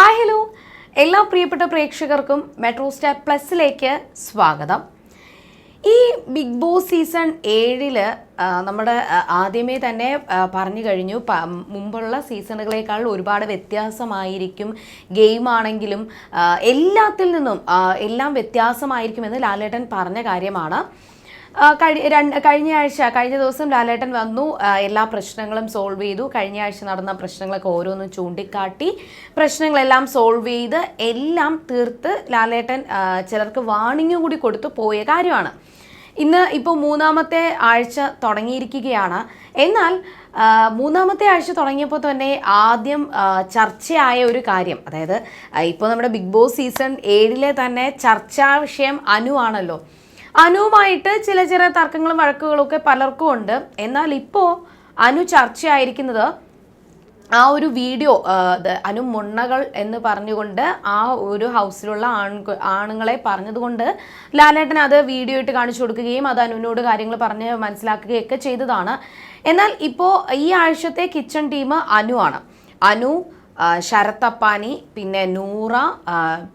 Hi hello എല്ലാ പ്രിയപ്പെട്ട പ്രേക്ഷകർക്കും മെട്രോ സ്റ്റാർ പ്ലസിലേക്ക് സ്വാഗതം. ഈ ബിഗ് ബോസ് സീസൺ ഏഴിൽ നമ്മുടെ ആദ്യമേ തന്നെ പറഞ്ഞു കഴിഞ്ഞു. മുമ്പുള്ള സീസണുകളേക്കാൾ ഒരുപാട് വ്യത്യാസമായിരിക്കും. ഗെയിം ആണെങ്കിലും എല്ലാത്തിൽ നിന്നും എല്ലാം വ്യത്യാസമായിരിക്കുമെന്ന് ലാലേട്ടൻ പറഞ്ഞ കാര്യമാണ്. കഴിഞ്ഞ ആഴ്ച കഴിഞ്ഞ ദിവസം ലാലേട്ടൻ വന്നു. എല്ലാ പ്രശ്നങ്ങളും സോൾവ് ചെയ്തു. കഴിഞ്ഞ ആഴ്ച നടന്ന പ്രശ്നങ്ങളൊക്കെ ഓരോന്നും ചൂണ്ടിക്കാട്ടി പ്രശ്നങ്ങളെല്ലാം സോൾവ് ചെയ്ത് എല്ലാം തീർത്ത് ലാലേട്ടൻ ചിലർക്ക് വാണിംഗ് കൂടി കൊടുത്തു പോയ കാര്യമാണ്. ഇന്ന് ഇപ്പോൾ മൂന്നാമത്തെ ആഴ്ച തുടങ്ങിയിരിക്കുകയാണ്. എന്നാൽ മൂന്നാമത്തെ ആഴ്ച തുടങ്ങിയപ്പോൾ തന്നെ ആദ്യം ചർച്ചയായ ഒരു കാര്യം. അതായത് ഇപ്പോൾ നമ്മുടെ ബിഗ് ബോസ് സീസൺ ഏഴിലെ തന്നെ ചർച്ചാ വിഷയം അനു ആണല്ലോ. അനുവുമായിട്ട് ചില ചില തർക്കങ്ങളും വഴക്കുകളും ഒക്കെ പലർക്കും ഉണ്ട്. എന്നാൽ ഇപ്പോൾ അനു ചർച്ചയായിരിക്കുന്നത് ആ ഒരു വീഡിയോ അനു മുണ്ണകൾ എന്ന് പറഞ്ഞുകൊണ്ട് ആ ഒരു ഹൗസിലുള്ള ആൺ ആണുങ്ങളെ പറഞ്ഞതുകൊണ്ട് ലാലേട്ടൻ അത് വീഡിയോ ഇട്ട് കാണിച്ചു കൊടുക്കുകയും അത് അനുവിനോട് കാര്യങ്ങൾ പറഞ്ഞ് മനസ്സിലാക്കുകയൊക്കെ ചെയ്തതാണ്. എന്നാൽ ഇപ്പോൾ ഈ ആഴ്ചത്തെ കിച്ചൺ ടീം അനു ആണ്. അനു ശരത് അപ്പാനി പിന്നെ നൂറ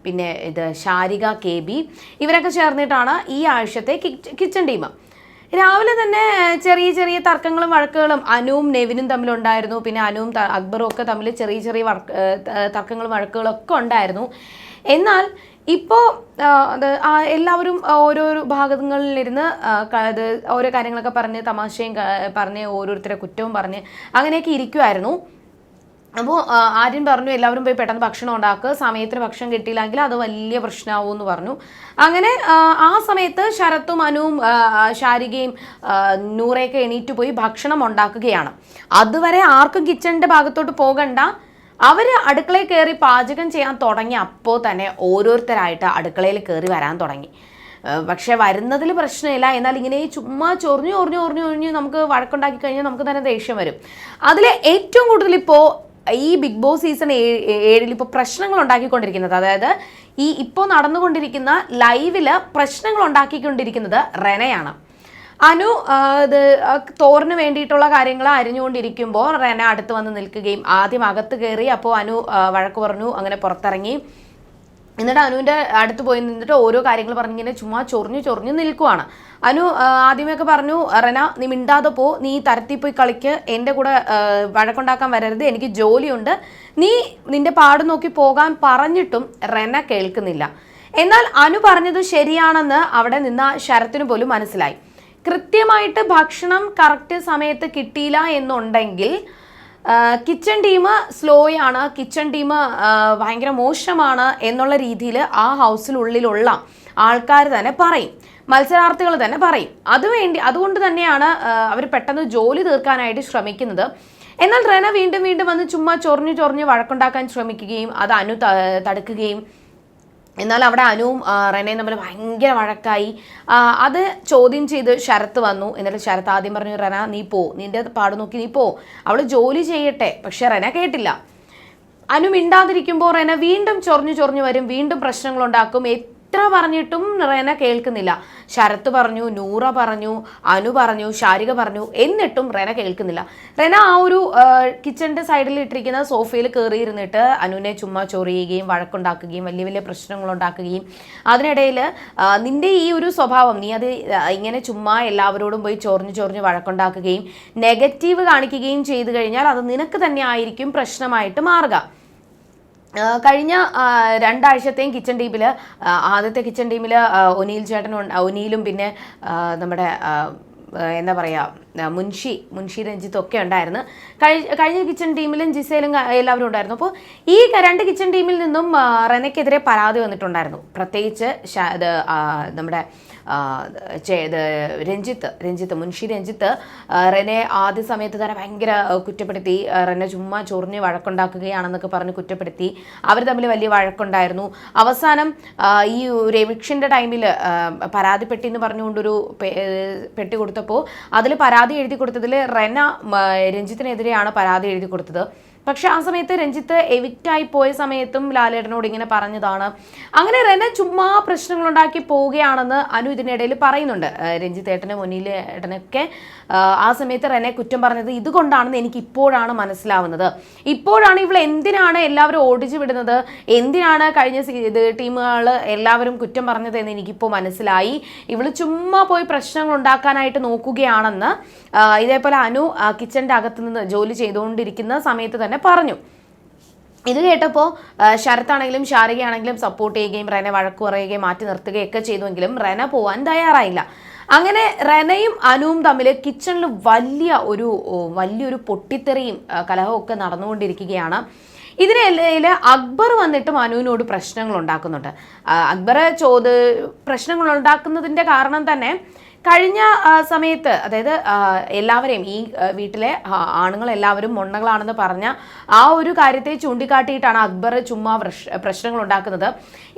പിന്നെ ഇത് ശാരിക കെ ബി ഇവരൊക്കെ ചേർന്നിട്ടാണ് ഈ ആഴ്ചത്തെ കിച്ച- കിച്ചൺ ടീം രാവിലെ തന്നെ ചെറിയ ചെറിയ തർക്കങ്ങളും വഴക്കുകളും അനുവും നെവിനും തമ്മിലുണ്ടായിരുന്നു. പിന്നെ അനുവും അക്ബറും ഒക്കെ തമ്മിൽ ചെറിയ ചെറിയ തർക്കങ്ങളും വഴക്കുകളും ഒക്കെ ഉണ്ടായിരുന്നു. എന്നാൽ ഇപ്പോൾ അത് എല്ലാവരും ഓരോ ഭാഗങ്ങളിലിരുന്ന് അത് ഓരോ കാര്യങ്ങളൊക്കെ പറഞ്ഞ് തമാശയും പറഞ്ഞ് ഓരോരുത്തരെ കുറ്റവും പറഞ്ഞ് അങ്ങനെയൊക്കെ ഇരിക്കുമായിരുന്നു അപ്പോൾ ആര്യൻ പറഞ്ഞു എല്ലാവരും പോയി പെട്ടെന്ന് ഭക്ഷണം ഉണ്ടാക്കുക സമയത്തിന് ഭക്ഷണം കിട്ടിയില്ലെങ്കിൽ അത് വലിയ പ്രശ്നമാവും എന്ന് പറഞ്ഞു. അങ്ങനെ ആ, സമയത്ത് ശരത്തും അനുവും ശാരികയും നൂറയൊക്കെ എണീറ്റ് പോയി ഭക്ഷണം ഉണ്ടാക്കുകയാണ്. അതുവരെ ആർക്കും കിച്ചണിന്റെ ഭാഗത്തോട്ട് പോകണ്ട. അവർ അടുക്കളയിൽ കയറി പാചകം ചെയ്യാൻ തുടങ്ങി. അപ്പോൾ തന്നെ ഓരോരുത്തരായിട്ട് അടുക്കളയിൽ കയറി വരാൻ തുടങ്ങി. പക്ഷെ വരുന്നതിൽ പ്രശ്നമില്ല. എന്നാൽ ഇങ്ങനെ ചുമ്മാ ചൊറിഞ്ഞു ചൊറിഞ്ഞു ചൊറിഞ്ഞു ചൊറിഞ്ഞു നമുക്ക് വഴക്കുണ്ടാക്കി കഴിഞ്ഞാൽ നമുക്ക് തന്നെ ദേഷ്യം വരും. അതിൽ ഏറ്റവും കൂടുതൽ ഇപ്പോൾ ഈ ബിഗ് ബോസ് സീസൺ ഏഴിൽ ഇപ്പോൾ പ്രശ്നങ്ങൾ ഉണ്ടാക്കിക്കൊണ്ടിരിക്കുന്നത്. അതായത് ഈ ഇപ്പോൾ നടന്നുകൊണ്ടിരിക്കുന്ന ലൈവിൽ പ്രശ്നങ്ങൾ ഉണ്ടാക്കിക്കൊണ്ടിരിക്കുന്നത് റെനയാണ്. അനു ഇത് തോറിന് വേണ്ടിയിട്ടുള്ള കാര്യങ്ങൾ അരിഞ്ഞുകൊണ്ടിരിക്കുമ്പോൾ റെന അടുത്ത് വന്ന് നിൽക്കുകയും ആദ്യം അകത്ത് കയറി അപ്പോൾ അനു വഴക്ക് പറഞ്ഞു അങ്ങനെ പുറത്തിറങ്ങി. എന്നിട്ട് അനുവിന്റെ അടുത്ത് പോയി നിന്നിട്ട് ഓരോ കാര്യങ്ങൾ പറഞ്ഞിങ്ങനെ ചുമ്മാ ചൊറിഞ്ഞു ചൊറിഞ്ഞു നിൽക്കുവാണ്. അനു ആദ്യമൊക്കെ പറഞ്ഞു റെന നീ മിണ്ടാതെ പോ. നീ തരത്തി പോയി കളിക്ക്. എന്റെ കൂടെ വഴക്കുണ്ടാക്കാൻ വരരുത്. എനിക്ക് ജോലിയുണ്ട്. നീ നിന്റെ പാട് നോക്കി പോകാൻ പറഞ്ഞിട്ടും റെന കേൾക്കുന്നില്ല. എന്നാൽ അനു പറഞ്ഞത് ശരിയാണെന്ന് അവിടെ നിന്ന ശരത്തിന് പോലും മനസ്സിലായി. കൃത്യമായിട്ട് ഭക്ഷണം കറക്റ്റ് സമയത്ത് കിട്ടിയില്ല എന്നുണ്ടെങ്കിൽ കിച്ചൺ ടീം സ്ലോയാണ് കിച്ചൺ ടീം ഭയങ്കര മോശമാണ് എന്നുള്ള രീതിയിൽ ആ ഹൗസിനുള്ളിലുള്ള ആൾക്കാർ തന്നെ പറയും. മത്സരാർത്ഥികൾ തന്നെ പറയും. അതുവേണ്ടി അതുകൊണ്ട് തന്നെയാണ് അവർ പെട്ടെന്ന് ജോലി തീർക്കാനായിട്ട് ശ്രമിക്കുന്നത്. എന്നാൽ റെന വീണ്ടും വീണ്ടും വന്ന് ചുമ്മാ ചൊറിഞ്ഞു ചൊറിഞ്ഞ് വഴക്കുണ്ടാക്കാൻ ശ്രമിക്കുകയും അത് അനു തടുക്കുകയും എന്നാൽ അവിടെ അനുവും റെനയും തമ്മിൽ ഭയങ്കര വഴക്കായി. അത് ചോദ്യം ചെയ്ത് ശരത്ത് വന്നു. എന്നിട്ട് ശരത്ത് ആദ്യം പറഞ്ഞു റെന നീ പോ. നിന്റെ പാട് നോക്കി നീ പോ. അവൾ ജോലി ചെയ്യട്ടെ. പക്ഷെ റെന കേട്ടില്ല. അനു മിണ്ടാതിരിക്കുമ്പോൾ റെന വീണ്ടും ചൊറിഞ്ഞു ചൊറിഞ്ഞു വരും. വീണ്ടും പ്രശ്നങ്ങളുണ്ടാക്കും. എത്ര പറഞ്ഞിട്ടും റെന കേൾക്കുന്നില്ല. ശരത്ത് പറഞ്ഞു നൂറ പറഞ്ഞു അനു പറഞ്ഞു ശാരിക പറഞ്ഞു എന്നിട്ടും റെന കേൾക്കുന്നില്ല. റെന ആ ഒരു കിച്ചണിന്റെ സൈഡിൽ ഇട്ടിരിക്കുന്ന സോഫയിൽ കയറിയിരുന്നിട്ട് അനുവിനെ ചുമ്മാ ചൊറിയുകയും വഴക്കുണ്ടാക്കുകയും വലിയ വലിയ പ്രശ്നങ്ങൾ ഉണ്ടാക്കുകയും അതിനിടയിൽ നിന്റെ ഈ ഒരു സ്വഭാവം നീ അത് ഇങ്ങനെ ചുമ്മാ എല്ലാവരോടും പോയി ചൊറിഞ്ഞ് ചൊറിഞ്ഞ് വഴക്കുണ്ടാക്കുകയും നെഗറ്റീവ് കാണിക്കുകയും ചെയ്തു കഴിഞ്ഞാൽ അത് നിനക്ക് തന്നെ ആയിരിക്കും പ്രശ്നമായിട്ട് മാറുക. കഴിഞ്ഞ രണ്ടാഴ്ചത്തെയും കിച്ചൺ ടീമിൽ ആദ്യത്തെ കിച്ചൺ ടീമിൽ ഒനീൽ ചേട്ടനും ഒനീലും പിന്നെ നമ്മുടെ എന്താ പറയുക മുൻഷി മുൻഷി രഞ്ജിത്തും ഒക്കെ ഉണ്ടായിരുന്നു. കഴി- കഴിഞ്ഞ കിച്ചൺ ടീമിലും ജിസയിലും എല്ലാവരും ഉണ്ടായിരുന്നു. അപ്പോൾ ഈ രണ്ട് കിച്ചൺ ടീമിൽ നിന്നും റെനയ്ക്കെതിരെ പരാതി വന്നിട്ടുണ്ടായിരുന്നു. പ്രത്യേകിച്ച് നമ്മുടെ രഞ്ജിത്ത് രഞ്ജിത്ത് മുൻഷി രഞ്ജിത്ത് റെനെ ആദ്യ സമയത്ത് തന്നെ ഭയങ്കര കുറ്റപ്പെടുത്തി. റെനെ ചുമ്മാ ചൊറിഞ്ഞ് വഴക്കുണ്ടാക്കുകയാണെന്നൊക്കെ പറഞ്ഞ് കുറ്റപ്പെടുത്തി. അവർ തമ്മിൽ വലിയ വഴക്കുണ്ടായിരുന്നു. അവസാനം ഈ ഒരു എവിക്ഷന്റെ ടൈമിൽ പരാതിപ്പെട്ടി എന്ന് പറഞ്ഞുകൊണ്ടൊരു പെട്ടി കൊടുത്തപ്പോൾ അതിൽ പരാതി എഴുതി കൊടുത്തതിൽ റെന രഞ്ജിത്തിനെതിരെയാണ് പരാതി എഴുതി കൊടുത്തത്. പക്ഷെ ആ സമയത്ത് രഞ്ജിത്ത് എവിക്റ്റായി പോയ സമയത്തും ലാലേട്ടനോട് ഇങ്ങനെ പറഞ്ഞതാണ്. അങ്ങനെ റെന ചുമ്മാ പ്രശ്നങ്ങൾ ഉണ്ടാക്കി പോവുകയാണെന്ന് അനു ഇതിനിടയിൽ പറയുന്നുണ്ട്. രഞ്ജിത്ത് ഏട്ടനെ മുന്നിൽ ഏട്ടനൊക്കെ ആ, സമയത്ത് റെനെ കുറ്റം പറഞ്ഞത് ഇതുകൊണ്ടാണെന്ന് എനിക്ക് ഇപ്പോഴാണ് മനസ്സിലാവുന്നത്. ഇപ്പോഴാണ് ഇവൾ എന്തിനാണ് എല്ലാവരും ഓടിച്ചു വിടുന്നത്? എന്തിനാണ് കഴിഞ്ഞ ഇത് ടീമുകൾ എല്ലാവരും കുറ്റം പറഞ്ഞത് എന്ന് എനിക്കിപ്പോൾ മനസ്സിലായി. ഇവൾ ചുമ്മാ പോയി പ്രശ്നങ്ങൾ ഉണ്ടാക്കാനായിട്ട് നോക്കുകയാണെന്ന് ഇതേപോലെ അനു കിച്ചന്റെ അകത്ത് നിന്ന് ജോലി ചെയ്തുകൊണ്ടിരിക്കുന്ന സമയത്ത് തന്നെ പറഞ്ഞു. ഇത് കേട്ടപ്പോൾ ശരത്താണെങ്കിലും ശാരികയാണെങ്കിലും സപ്പോർട്ട് ചെയ്യുകയും റെനെ വഴക്ക് പറയുകയും മാറ്റി നിർത്തുകയൊക്കെ ചെയ്തുവെങ്കിലും റെന പോവാൻ തയ്യാറായില്ല. അങ്ങനെ റെനയും അനുവും തമ്മിൽ കിച്ചണിൽ വലിയ ഒരു വലിയൊരു പൊട്ടിത്തെറിയും കലഹവും ഒക്കെ നടന്നുകൊണ്ടിരിക്കുകയാണ്. ഇതിനിടയിൽ അക്ബർ വന്നിട്ടും അനുവിനോട് പ്രശ്നങ്ങൾ ഉണ്ടാക്കുന്നുണ്ട്. അക്ബർ ചോദ പ്രശ്നങ്ങൾ ഉണ്ടാക്കുന്നതിന്റെ കാരണം തന്നെ കഴിഞ്ഞ സമയത്ത് അതായത് എല്ലാവരെയും ഈ വീട്ടിലെ ആണുങ്ങൾ എല്ലാവരും മൊണ്ണകളാണെന്ന് പറഞ്ഞ ആ ഒരു കാര്യത്തെ ചൂണ്ടിക്കാട്ടിയിട്ടാണ് അക്ബർ ചുമ്മാ പ്രശ്നങ്ങൾ ഉണ്ടാക്കുന്നത്.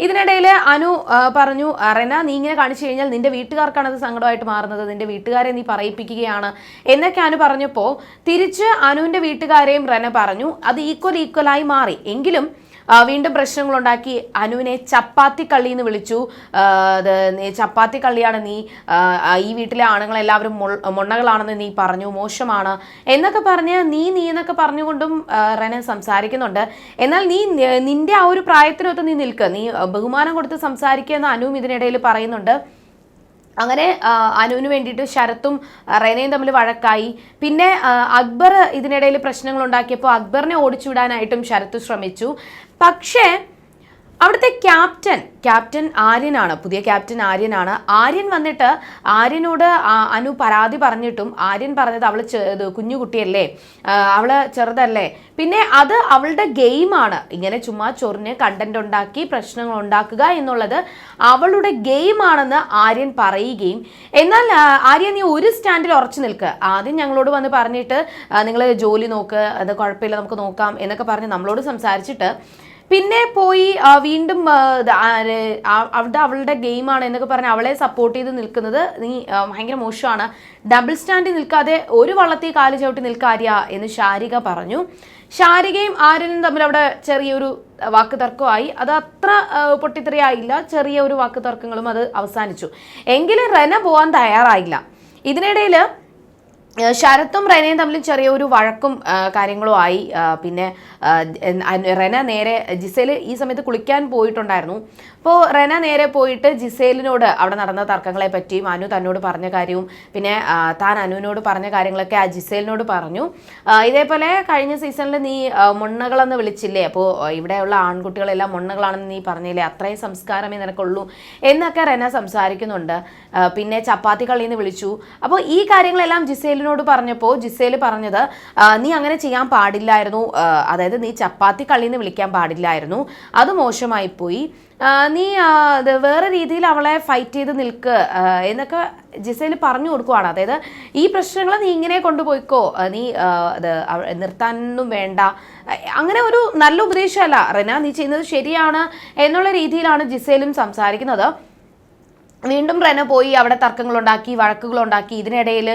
ഇതിനിടയിൽ അനു പറഞ്ഞു റെന നീ ഇങ്ങനെ കാണിച്ചു കഴിഞ്ഞാൽ നിന്റെ വീട്ടുകാർക്കാണ് അത് സങ്കടമായിട്ട് മാറുന്നത്. നിന്റെ വീട്ടുകാരെ നീ പറയിപ്പിക്കുകയാണ്. എന്നൊക്കെ അനു പറഞ്ഞപ്പോൾ തിരിച്ച് അനുവിന്റെ വീട്ടുകാരെയും റെന പറഞ്ഞു അത് ഈക്വൽ ഈക്വലായി മാറി. എങ്കിലും വീണ്ടും പ്രശ്നങ്ങളുണ്ടാക്കി. അനുവിനെ ചപ്പാത്തി കള്ളി എന്ന് വിളിച്ചു. ചപ്പാത്തി കള്ളിയാണ് നീ ഈ വീട്ടിലെ ആണുങ്ങളെല്ലാവരും മൊണ്ണകളാണെന്ന് നീ പറഞ്ഞു. മോശമാണ്. എന്നൊക്കെ പറഞ്ഞ് നീ നീ എന്നൊക്കെ പറഞ്ഞുകൊണ്ടും റെന സംസാരിക്കുന്നുണ്ട്. എന്നാൽ നീ നിന്റെ ആ ഒരു പ്രായത്തിനൊത്ത് നീ നിൽക്കുക നീ ബഹുമാനം കൊടുത്ത് സംസാരിക്കുക എന്ന് അനുവും ഇതിനിടയിൽ പറയുന്നുണ്ട്. അങ്ങനെ അനുവിന് വേണ്ടിയിട്ട് ശരത്തും റെനയും തമ്മിൽ വഴക്കായി. പിന്നെ അക്ബർ ഇതിനിടയിൽ പ്രശ്നങ്ങൾ ഉണ്ടാക്കിയപ്പോൾ അക്ബറിനെ ഓടിച്ചുവിടാനായിട്ടും ശരത്ത് ശ്രമിച്ചു. പക്ഷേ അവിടുത്തെ ക്യാപ്റ്റൻ ക്യാപ്റ്റൻ ആര്യനാണ് പുതിയ ക്യാപ്റ്റൻ ആര്യനാണ്. ആര്യൻ വന്നിട്ട് ആര്യനോട് അനു പരാതി പറഞ്ഞിട്ടും ആര്യൻ പറഞ്ഞത് അവൾ കുഞ്ഞുകുട്ടിയല്ലേ അവൾ ചെറുതല്ലേ. പിന്നെ അത് അവളുടെ ഗെയിമാണ്. ഇങ്ങനെ ചുമ്മാ ചൊറിഞ്ഞ് കണ്ടന്റ് ഉണ്ടാക്കി പ്രശ്നങ്ങൾ ഉണ്ടാക്കുക എന്നുള്ളത് അവളുടെ ഗെയിമാണെന്ന് ആര്യൻ പറയുകയും എന്നാൽ ആര്യൻ നീ ഒരു സ്റ്റാൻഡിൽ ഉറച്ചു നിൽക്കുക ആദ്യം ഞങ്ങളോട് വന്ന് പറഞ്ഞിട്ട് നിങ്ങൾ ജോലി നോക്ക് അത് കുഴപ്പമില്ല നമുക്ക് നോക്കാം എന്നൊക്കെ പറഞ്ഞ് നമ്മളോട് സംസാരിച്ചിട്ട് പിന്നെ പോയി വീണ്ടും അവിടെ അവളുടെ ഗെയിമാണ് എന്നൊക്കെ പറഞ്ഞ് അവളെ സപ്പോർട്ട് ചെയ്ത് നിൽക്കുന്നത്. നീ ഭയങ്കര മോശമാണ്. ഡബിൾ സ്റ്റാൻഡിൽ നിൽക്കാതെ ഒരു വള്ളത്തിൽ കാൽ ചവിട്ടി നിൽക്കാര്യ എന്ന് ശാരിക പറഞ്ഞു. ശാരികയും ആര്യനും തമ്മിൽ അവിടെ ചെറിയൊരു വാക്ക് തർക്കമായി അത് അത്ര പൊട്ടിത്തെറിയായില്ല. ചെറിയ ഒരു വാക്ക് തർക്കങ്ങളും അത് അവസാനിച്ചു. എങ്കിലും റെന പോവാൻ തയ്യാറായില്ല. ഇതിനിടയിൽ ശരത്തും റെനയും തമ്മിൽ ചെറിയൊരു വഴക്കും കാര്യങ്ങളും ആയി. പിന്നെ റെന നേരെ ജിസേൽ ഈ സമയത്ത് കുളിക്കാൻ പോയിട്ടുണ്ടായിരുന്നു. അപ്പോൾ റെന നേരെ പോയിട്ട് ജിസേലിനോട് അവിടെ നടന്ന തർക്കങ്ങളെ പറ്റിയും അനു തന്നോട് പറഞ്ഞ കാര്യവും പിന്നെ താൻ അനുവിനോട് പറഞ്ഞ കാര്യങ്ങളൊക്കെ ആ ജിസേലിനോട് പറഞ്ഞു. ഇതേപോലെ കഴിഞ്ഞ സീസണിൽ നീ മുണ്ണകളെന്ന് വിളിച്ചില്ലേ? അപ്പോൾ ഇവിടെയുള്ള ആൺകുട്ടികളെല്ലാം മുണ്ണകളാണെന്ന് നീ പറഞ്ഞില്ലേ? അത്രയും സംസ്കാരമേ നിനക്കുള്ളൂ എന്നൊക്കെ റെന സംസാരിക്കുന്നുണ്ട്. പിന്നെ ചപ്പാത്തി കളിന്ന് വിളിച്ചു. അപ്പോൾ ഈ കാര്യങ്ങളെല്ലാം ജിസേലിനോട് പറഞ്ഞപ്പോൾ ജിസേൽ പറഞ്ഞത് നീ അങ്ങനെ ചെയ്യാൻ പാടില്ലായിരുന്നു. അതായത് നീ ചപ്പാത്തി കളിന്ന് വിളിക്കാൻ പാടില്ലായിരുന്നു. അത് മോശമായി പോയി. ആ, നീ വേറെ രീതിയിൽ അവളെ ഫൈറ്റ് ചെയ്ത് നിൽക്ക് എന്നൊക്കെ ജിസയിൽ പറഞ്ഞു കൊടുക്കുവാണ്. അതായത് ഈ പ്രശ്നങ്ങൾ നീ ഇങ്ങനെ കൊണ്ടുപോയിക്കോ നീ അത് നിർത്താനൊന്നും വേണ്ട. അങ്ങനെ ഒരു നല്ല ഉപദേശമല്ല റെന. നീ ചെയ്യുന്നത് ശരിയാണ് എന്നുള്ള രീതിയിലാണ് ജിസേലും സംസാരിക്കുന്നത്. വീണ്ടും റെന പോയി അവിടെ തർക്കങ്ങളുണ്ടാക്കി വഴക്കുകളുണ്ടാക്കി. ഇതിനിടയിൽ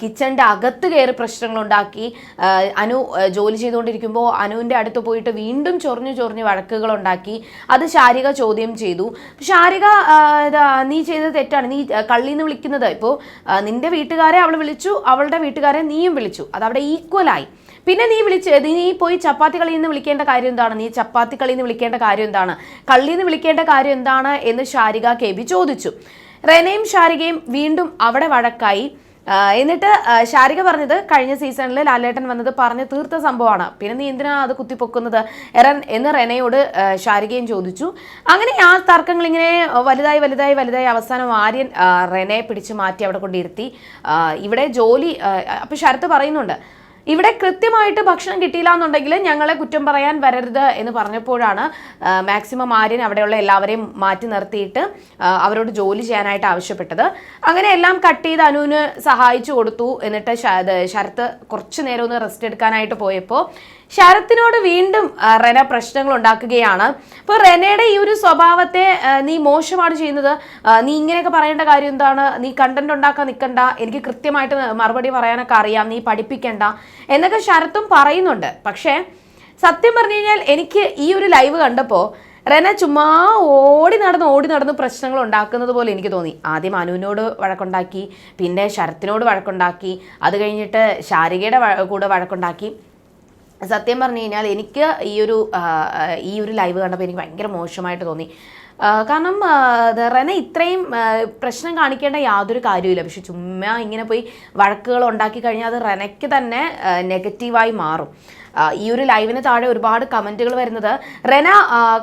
കിച്ചണിന്റെ അകത്ത് കയറി പ്രശ്നങ്ങളുണ്ടാക്കി. അനു ജോലി ചെയ്തുകൊണ്ടിരിക്കുമ്പോൾ അനുവിന്റെ അടുത്ത് പോയിട്ട് വീണ്ടും ചൊറിഞ്ഞു ചൊറിഞ്ഞ് വഴക്കുകളുണ്ടാക്കി. അത് ശാരിക ചോദ്യം ചെയ്തു. ശാരിക നീ ചെയ്തത് തെറ്റാണ്. നീ കള്ളി കള്ളിന്ന് വിളിക്കുന്നത്. ഇപ്പോൾ നിന്റെ വീട്ടുകാരെ അവൾ വിളിച്ചു അവളുടെ വീട്ടുകാരെ നീയും വിളിച്ചു. അതവിടെ ഈക്വലായി പിന്നെ നീ വിളിച്ച് നീ പോയി ചപ്പാത്തി കളിയിൽ നിന്ന് വിളിക്കേണ്ട കാര്യം എന്താണ്? നീ ചപ്പാത്തി കളിയിൽ നിന്ന് വിളിക്കേണ്ട കാര്യം എന്താണ്? കള്ളിയിൽ നിന്ന് വിളിക്കേണ്ട കാര്യം എന്താണ് എന്ന് ഷാരിക കെ ബി ചോദിച്ചു. റെനയും ഷാരികയും വീണ്ടും അവിടെ വഴക്കായി. എന്നിട്ട് ഷാരിക പറഞ്ഞത് കഴിഞ്ഞ സീസണിൽ ലാലേട്ടൻ വന്നത് പറഞ്ഞ് തീർത്ത സംഭവമാണ്. പിന്നെ നീ എന്തിനാ അത് കുത്തിപ്പൊക്കുന്നത്? എറൻ എന്ന് റെനയോട് ഷാരികയും ചോദിച്ചു. അങ്ങനെ ആ തർക്കങ്ങൾ ഇങ്ങനെ വലുതായി വലുതായി വലുതായി അവസാനം ആര്യൻ റെനയെ പിടിച്ച് മാറ്റി അവിടെ കൊണ്ടിരുത്തി. ഇവിടെ ജോലി അപ്പൊ ശരത്ത് പറയുന്നുണ്ട് ഇവിടെ കൃത്യമായിട്ട് ഭക്ഷണം കിട്ടിയില്ല എന്നുണ്ടെങ്കിൽ ഞങ്ങളെ കുറ്റം പറയാൻ വരരുത് എന്ന് പറഞ്ഞപ്പോഴാണ് മാക്സിമം ആര്യൻ അവിടെയുള്ള എല്ലാവരെയും മാറ്റി നിർത്തിയിട്ട് അവരോട് ജോലി ചെയ്യാനായിട്ട് ആവശ്യപ്പെട്ടത്. അങ്ങനെ എല്ലാം കട്ട് ചെയ്ത് അനുവിന് സഹായിച്ചു കൊടുത്തു. എന്നിട്ട് ശരത്ത് കുറച്ച് നേരം ഒന്ന് റെസ്റ്റ് എടുക്കാനായിട്ട് പോയപ്പോൾ ശരത്തിനോട് വീണ്ടും റെന പ്രശ്നങ്ങൾ ഉണ്ടാക്കുകയാണ്. അപ്പോൾ റെനയുടെ ഈ ഒരു സ്വഭാവത്തെ നീ മോശമാണ് ചെയ്യുന്നത്. നീ ഇങ്ങനെയൊക്കെ പറയേണ്ട കാര്യം എന്താണ്? നീ കണ്ടന്റ് ഉണ്ടാക്കാൻ നിൽക്കണ്ട എനിക്ക് കൃത്യമായിട്ട് മറുപടി പറയാനൊക്കെ അറിയാം. നീ പഠിപ്പിക്കണ്ട. എന്നൊക്കെ ശരത്തും പറയുന്നുണ്ട്. പക്ഷേ സത്യം പറഞ്ഞു കഴിഞ്ഞാൽ എനിക്ക് ഈ ഒരു ലൈവ് കണ്ടപ്പോൾ റെന ചുമ്മാ ഓടി നടന്ന് ഓടി നടന്ന് പ്രശ്നങ്ങൾ ഉണ്ടാക്കുന്നത് പോലെ എനിക്ക് തോന്നി. ആദ്യം അനുവിനോട് വഴക്കുണ്ടാക്കി പിന്നെ ശരത്തിനോട് വഴക്കുണ്ടാക്കി. അത് കഴിഞ്ഞിട്ട് ശാരികയുടെ കൂടെ വഴക്കുണ്ടാക്കി. സത്യം പറഞ്ഞു കഴിഞ്ഞാൽ എനിക്ക് ഈ ഒരു ഈ ഒരു ലൈവ് കണ്ടപ്പോൾ എനിക്ക് ഭയങ്കര മോശമായിട്ട് തോന്നി. കാരണം റെന ഇത്രയും പ്രശ്നം കാണിക്കേണ്ട യാതൊരു കാര്യമില്ല പക്ഷെ ചുമ്മാ ഇങ്ങനെ പോയി വഴക്കുകൾ ഉണ്ടാക്കി കഴിഞ്ഞാൽ അത് റെനയ്ക്ക് തന്നെ നെഗറ്റീവായി മാറും. ഈ ഒരു ലൈവിന് താഴെ ഒരുപാട് കമന്റുകൾ വരുന്നത് റെന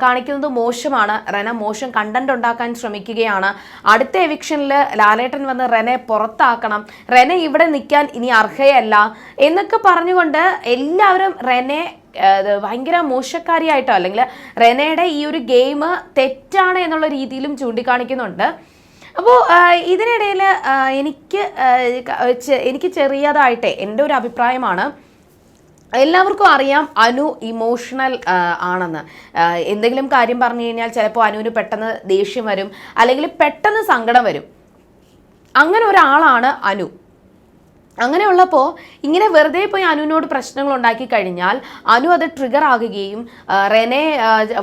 കാണിക്കുന്നത് മോശമാണ്. റെന മോശം കണ്ടന്റ് ഉണ്ടാക്കാൻ ശ്രമിക്കുകയാണ്. അടുത്ത എവിക്ഷനിൽ ലാലേട്ടൻ വന്ന് റെനെ പുറത്താക്കണം. റെന ഇവിടെ നിൽക്കാൻ ഇനി അർഹയല്ല. എന്നൊക്കെ പറഞ്ഞുകൊണ്ട് എല്ലാവരും റെനെ ഭയങ്കര മോശക്കാരിയായിട്ടോ അല്ലെങ്കിൽ റെനയുടെ ഈ ഒരു ഗെയിം തെറ്റാണ് എന്നുള്ള രീതിയിലും ചൂണ്ടിക്കാണിക്കുന്നുണ്ട്. അപ്പോൾ ഇതിനിടയിൽ എനിക്ക് എനിക്ക് ചെറിയതായിട്ട് എന്റെ ഒരു അഭിപ്രായമാണ്. എല്ലാവർക്കും അറിയാം അനു ഇമോഷണൽ ആണെന്ന്. എന്തെങ്കിലും കാര്യം പറഞ്ഞു കഴിഞ്ഞാൽ ചിലപ്പോൾ അനുവിന് പെട്ടെന്ന് ദേഷ്യം വരും അല്ലെങ്കിൽ പെട്ടെന്ന് സങ്കടം വരും. അങ്ങനെ ഒരാളാണ് അനു. അങ്ങനെയുള്ളപ്പോൾ ഇങ്ങനെ വെറുതെ പോയി അനുവിനോട് പ്രശ്നങ്ങൾ ഉണ്ടാക്കി കഴിഞ്ഞാൽ അനു അത് ട്രിഗർ ആകുകയും റെനെ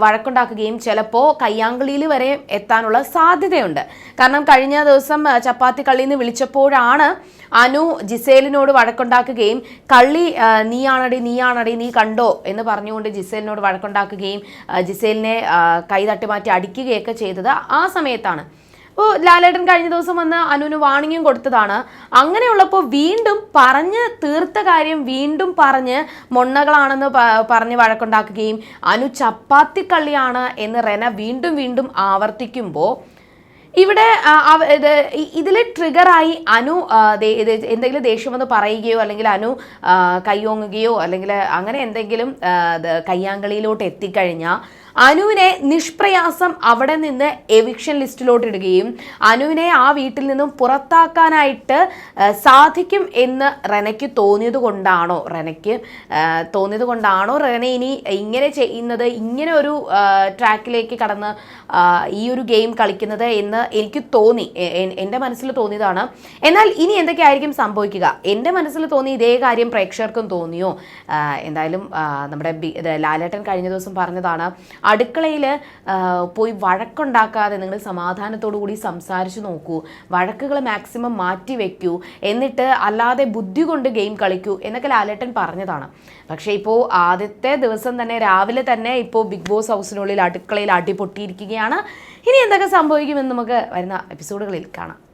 വഴക്കുണ്ടാക്കുകയും ചിലപ്പോൾ കയ്യാങ്കളിയിൽ വരെ എത്താനുള്ള സാധ്യതയുണ്ട്. കാരണം കഴിഞ്ഞ ദിവസം ചപ്പാത്തി കള്ളിയിൽ നിന്ന് വിളിച്ചപ്പോഴാണ് അനു ജിസേലിനോട് വഴക്കുണ്ടാക്കുകയും കള്ളി നീയാണടി നീയാണടി നീ കണ്ടോ? എന്ന് പറഞ്ഞുകൊണ്ട് ജിസേലിനോട് വഴക്കുണ്ടാക്കുകയും ജിസേലിനെ കൈ തട്ടി മാറ്റി അടിക്കുകയൊക്കെ ചെയ്തത് ആ സമയത്താണ്. അപ്പോൾ ലാലേട്ടൻ കഴിഞ്ഞ ദിവസം വന്ന് അനുവിന് വാണിംഗും കൊടുത്തതാണ്. അങ്ങനെയുള്ളപ്പോൾ വീണ്ടും പറഞ്ഞ് തീർത്ത കാര്യം വീണ്ടും പറഞ്ഞ് മൊണ്ണകളാണെന്ന് പറഞ്ഞ് വഴക്കുണ്ടാക്കുകയും അനു ചപ്പാത്തിക്കള്ളിയാണ് എന്ന് റെന വീണ്ടും വീണ്ടും ആവർത്തിക്കുമ്പോൾ ഇവിടെ ഇതിൽ ട്രിഗറായി അനു എന്തെങ്കിലും ദേഷ്യം വന്ന് പറയുകയോ അല്ലെങ്കിൽ അനു കൈയോങ്ങുകയോ അല്ലെങ്കിൽ അങ്ങനെ എന്തെങ്കിലും കയ്യാങ്കളിയിലോട്ട് എത്തിക്കഴിഞ്ഞാൽ അനുവിനെ നിഷ്പ്രയാസം അവിടെ നിന്ന് എവിക്ഷൻ ലിസ്റ്റിലോട്ട് ഇടുകയും അനുവിനെ ആ വീട്ടിൽ നിന്നും പുറത്താക്കാനായിട്ട് സാധിക്കും എന്ന് റെനയ്ക്ക് തോന്നിയത് കൊണ്ടാണോ റെനയ്ക്ക് തോന്നിയത് കൊണ്ടാണോ റെന ഇനി ഇങ്ങനെ ചെയ്യുന്നത് ഇങ്ങനെ ഒരു ട്രാക്കിലേക്ക് കടന്ന് ഈ ഒരു ഗെയിം കളിക്കുന്നത് എന്ന് എനിക്ക് തോന്നി എന്റെ മനസ്സിൽ തോന്നിയതാണ്. എന്നാൽ ഇനി എന്തൊക്കെയായിരിക്കും സംഭവിക്കുക? എന്റെ മനസ്സിൽ തോന്നി ഇതേ കാര്യം പ്രേക്ഷകർക്കും തോന്നിയോ? എന്തായാലും നമ്മുടെ ലാലേട്ടൻ കഴിഞ്ഞ ദിവസം പറഞ്ഞതാണ് അടുക്കളയിൽ പോയി വഴക്കുണ്ടാക്കാതെ നിങ്ങൾ സമാധാനത്തോടു കൂടി സംസാരിച്ചു നോക്കൂ. വഴക്കുകൾ മാക്സിമം മാറ്റി വയ്ക്കൂ എന്നിട്ട് അല്ലാതെ ബുദ്ധി കൊണ്ട് ഗെയിം കളിക്കൂ എന്നൊക്കെ ലാലേട്ടൻ പറഞ്ഞതാണ്. പക്ഷേ ഇപ്പോൾ ആദ്യത്തെ ദിവസം തന്നെ രാവിലെ തന്നെ ഇപ്പോൾ ബിഗ് ബോസ് ഹൗസിനുള്ളിൽ അടുക്കളയിൽ അടിപൊട്ടിയിരിക്കുകയാണ്. ഇനി എന്തൊക്കെ സംഭവിക്കുമെന്ന് നമുക്ക് വരുന്ന എപ്പിസോഡുകളിൽ കാണാം.